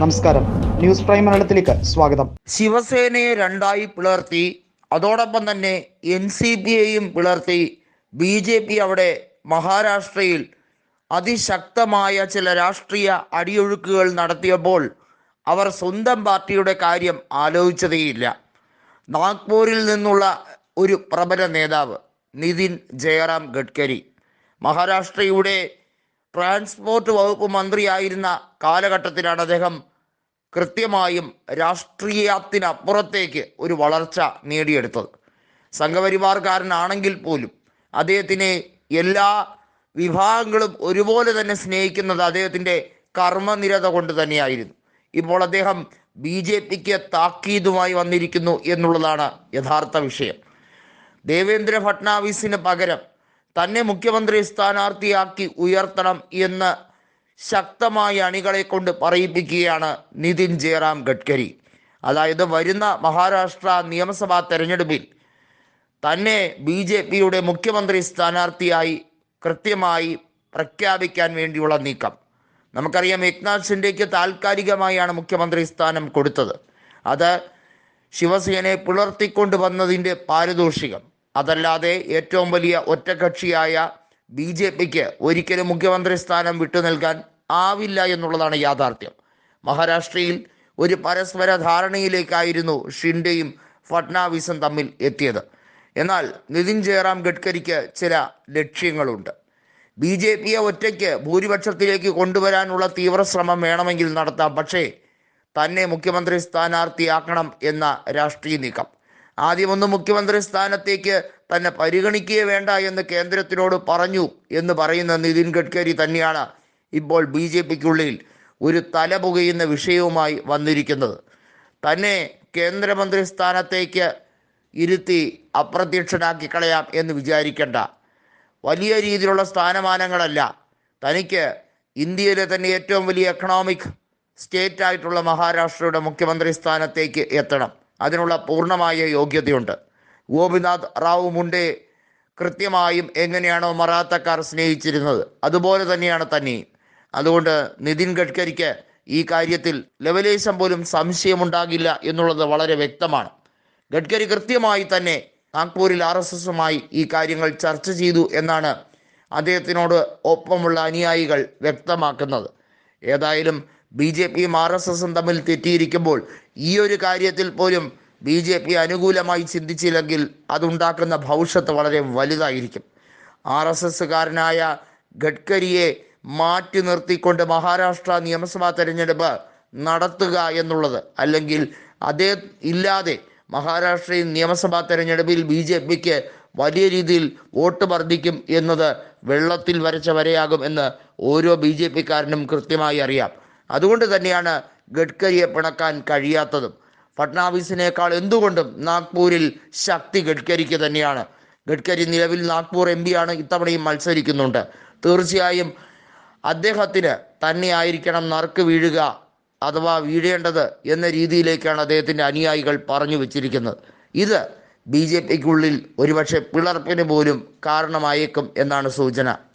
നമസ്കാരം. News prime മലയാളത്തിലേക്ക് സ്വാഗതം. ശിവസേനയെ രണ്ടായി പിളർത്തി അതോടൊപ്പം തന്നെ എൻ സി പി പിയെയും പിളർത്തി ബി ജെ പി അവിടെ മഹാരാഷ്ട്രയിൽ അതിശക്തമായ ചില രാഷ്ട്രീയ അടിയൊഴുക്കുകൾ നടത്തിയപ്പോൾ അവർ സ്വന്തം പാർട്ടിയുടെ കാര്യം ആലോചിച്ചതേയില്ല. നാഗ്പൂരിൽ നിന്നുള്ള ഒരു പ്രബല നേതാവ് നിതിൻ ജയറാം ഗഡ്കരി മഹാരാഷ്ട്രയുടെ ട്രാൻസ്പോർട്ട് വകുപ്പ് മന്ത്രിയായിരുന്ന കാലഘട്ടത്തിലാണ് അദ്ദേഹം കൃത്യമായും രാഷ്ട്രീയത്തിനപ്പുറത്തേക്ക് ഒരു വളർച്ച നേടിയെടുത്തത്. സംഘപരിവാർക്കാരനാണെങ്കിൽ പോലും അദ്ദേഹത്തിനെ എല്ലാ വിഭാഗങ്ങളും ഒരുപോലെ തന്നെ സ്നേഹിക്കുന്നത് അദ്ദേഹത്തിന്റെ കർമ്മനിരത കൊണ്ട് തന്നെയായിരുന്നു. ഇപ്പോൾ അദ്ദേഹം ബി ജെ പിക്ക് താക്കീതുമായി വന്നിരിക്കുന്നു എന്നുള്ളതാണ് യഥാർത്ഥ വിഷയം. ദേവേന്ദ്ര ഫട്നാവിസിന് പകരം തന്നെ മുഖ്യമന്ത്രി സ്ഥാനാർത്ഥിയാക്കി ഉയർത്തണം എന്ന് ശക്തമായ അണികളെ കൊണ്ട് പറയിപ്പിക്കുകയാണ് നിതിൻ ജയറാം ഗഡ്കരി. അതായത് വരുന്ന മഹാരാഷ്ട്ര നിയമസഭാ തെരഞ്ഞെടുപ്പിൽ തന്നെ ബി ജെ പിയുടെ മുഖ്യമന്ത്രി സ്ഥാനാർത്ഥിയായി കൃത്യമായി പ്രഖ്യാപിക്കാൻ വേണ്ടിയുള്ള നീക്കം. നമുക്കറിയാം ഏക്നാഥ് ഷിൻഡേക്ക് താൽക്കാലികമായാണ് മുഖ്യമന്ത്രി സ്ഥാനം കൊടുത്തത്. അത് ശിവസേനയെ പുലർത്തിക്കൊണ്ട് വന്നതിന്റെ പാരിതോഷികം അതല്ലാതെ ഏറ്റവും വലിയ ഒറ്റകക്ഷിയായ ബി ജെ പിക്ക് ഒരിക്കലും മുഖ്യമന്ത്രി സ്ഥാനം വിട്ടു നൽകാൻ ആവില്ല എന്നുള്ളതാണ് യാഥാർത്ഥ്യം. മഹാരാഷ്ട്രയിൽ ഒരു പരസ്പര ധാരണയിലേക്കായിരുന്നു ഷിൻഡെയും ഫട്നാവിസും തമ്മിൽ എത്തിയത്. എന്നാൽ നിതിൻ ജയറാം ഗഡ്കരിക്ക് ചില ലക്ഷ്യങ്ങളുണ്ട്. ബി ജെ പിയെ ഒറ്റയ്ക്ക് ഭൂരിപക്ഷത്തിലേക്ക് കൊണ്ടുവരാനുള്ള തീവ്രശ്രമം വേണമെങ്കിൽ നടത്താം പക്ഷേ തന്നെ മുഖ്യമന്ത്രി സ്ഥാനാർത്ഥിയാക്കണം എന്ന രാഷ്ട്രീയ നീക്കം. ആദ്യമൊന്ന് മുഖ്യമന്ത്രി സ്ഥാനത്തേക്ക് തന്നെ പരിഗണിക്കുക വേണ്ട എന്ന് കേന്ദ്രത്തിനോട് പറഞ്ഞു എന്ന് പറയുന്ന നിതിൻ ഗഡ്കരി തന്നെയാണ് ഇപ്പോൾ ബി ജെ പിക്കുള്ളിൽ ഒരു തല പുകയുന്ന വിഷയവുമായി വന്നിരിക്കുന്നത്. തന്നെ കേന്ദ്രമന്ത്രി സ്ഥാനത്തേക്ക് ഇരുത്തി അപ്രത്യക്ഷനാക്കി കളയാം എന്ന് വിചാരിക്കേണ്ട. വലിയ രീതിയിലുള്ള സ്ഥാനമാനങ്ങളല്ല. തനിക്ക് ഇന്ത്യയിലെ തന്നെ ഏറ്റവും വലിയ എക്കണോമിക് സ്റ്റേറ്റ് ആയിട്ടുള്ള മഹാരാഷ്ട്രയുടെ മുഖ്യമന്ത്രി സ്ഥാനത്തേക്ക് എത്തണം. അതിനുള്ള പൂർണമായ യോഗ്യതയുണ്ട്. ഗോപിനാഥ് റാവു മുണ്ടെ കൃത്യമായും എങ്ങനെയാണോ മറാത്തക്കാർ സ്നേഹിച്ചിരുന്നത് അതുപോലെ തന്നെയാണ് തന്നെ. അതുകൊണ്ട് നിതിൻ ഗഡ്കരിക്ക് ഈ കാര്യത്തിൽ ലവലേശം പോലും സംശയമുണ്ടാകില്ല എന്നുള്ളത് വളരെ വ്യക്തമാണ്. ഗഡ്കരി കൃത്യമായി തന്നെ നാഗ്പൂരിൽ ആർ എസ് എസുമായി ഈ കാര്യങ്ങൾ ചർച്ച ചെയ്തു എന്നാണ് അദ്ദേഹത്തിനോട് ഒപ്പമുള്ള അനുയായികൾ വ്യക്തമാക്കുന്നത്. ഏതായാലും ബി ജെ പിയും ആർ എസ് എസും തമ്മിൽ തെറ്റിയിരിക്കുമ്പോൾ ഈ ഒരു കാര്യത്തിൽ പോലും ബി ജെ പി അനുകൂലമായി ചിന്തിച്ചില്ലെങ്കിൽ അതുണ്ടാക്കുന്ന ഭവിഷ്യത്ത് വളരെ വലുതായിരിക്കും. ആർ എസ് എസ്സുകാരനായ ഗഡ്കരിയെ മാറ്റി നിർത്തിക്കൊണ്ട് മഹാരാഷ്ട്ര നിയമസഭാ തെരഞ്ഞെടുപ്പ് നടത്തുക എന്നുള്ളത് അല്ലെങ്കിൽ അതേ ഇല്ലാതെ മഹാരാഷ്ട്രയിൽ നിയമസഭാ തെരഞ്ഞെടുപ്പിൽ ബി ജെ പിക്ക് വലിയ രീതിയിൽ വോട്ട് വർദ്ധിക്കും എന്നത് വെള്ളത്തിൽ വരച്ച വരയാകും എന്ന് ഓരോ ബി ജെ പിക്കാരനും കൃത്യമായി അറിയാം. അതുകൊണ്ട് തന്നെയാണ് ഗഡ്കരിയെ പിണക്കാൻ കഴിയാത്തതും. ഫട്നാവിസിനേക്കാൾ എന്തുകൊണ്ടും നാഗ്പൂരിൽ ശക്തി ഗഡ്കരിക്ക് തന്നെയാണ്. ഗഡ്കരി നിലവിൽ നാഗ്പൂർ എം ആണ് ഇത്തവണയും മത്സരിക്കുന്നുണ്ട്. തീർച്ചയായും അദ്ദേഹത്തിന് തന്നെ ആയിരിക്കണം നറുക്ക് വീഴുക അഥവാ വീഴേണ്ടത് എന്ന രീതിയിലേക്കാണ് അദ്ദേഹത്തിന്റെ അനുയായികൾ പറഞ്ഞു വച്ചിരിക്കുന്നത്. ഇത് ബി ജെ പിക്കുള്ളിൽ ഒരുപക്ഷെ പിളർപ്പിന് പോലും കാരണമായേക്കും എന്നാണ് സൂചന.